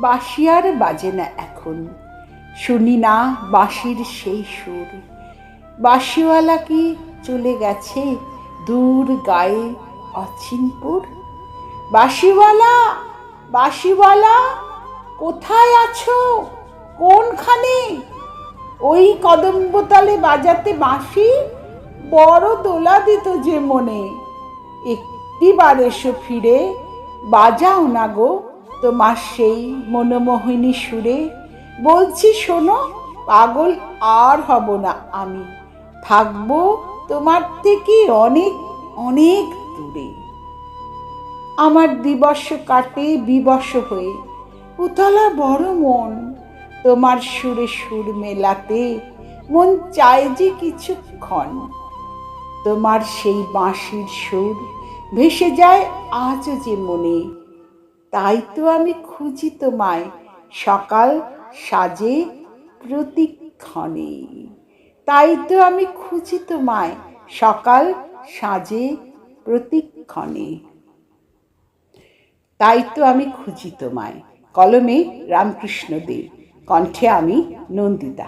বাঁশি আর বাজে না এখন। শুনি না বাঁশির সেই সুর। বাঁশিওয়ালা কি চলে গেছে দূর গায়ে অচিনপুর? বাঁশিওয়ালা বাঁশিওয়ালা, কোথায় আছো? কোনখানে? ওই কদম্বতালে বাজাতে বাঁশি বড় দোলা দিত যে মনে। একটিবার এসো ফিরে, বাজাও না গো তোমার সেই মনোমোহিনী সুরে বলছি, শোনো, পাগল আর হব না আমি। থাকব তোমার থেকে অনেক অনেক দূরে। আমার দিবস কাটে বিবশ হয়ে। উতলা বড় মন, তোমার সুরে সুর মেলাতে মন চায় যে কিছুক্ষণ। তোমার সেই বাঁশির সুর ভেসে যায় আজও যে মনে। তাই তো আমি খুঁজি তোমায়। সকাল সাজে প্রতিক্ষণে। তাই তো আমি খুঁজি তোমায়। সকাল সাজে প্রতিক্ষণে। তাই তো আমি খুঁজি তোমায়। কলমে রামকৃষ্ণ দে কণ্ঠে আমি নন্দিতা।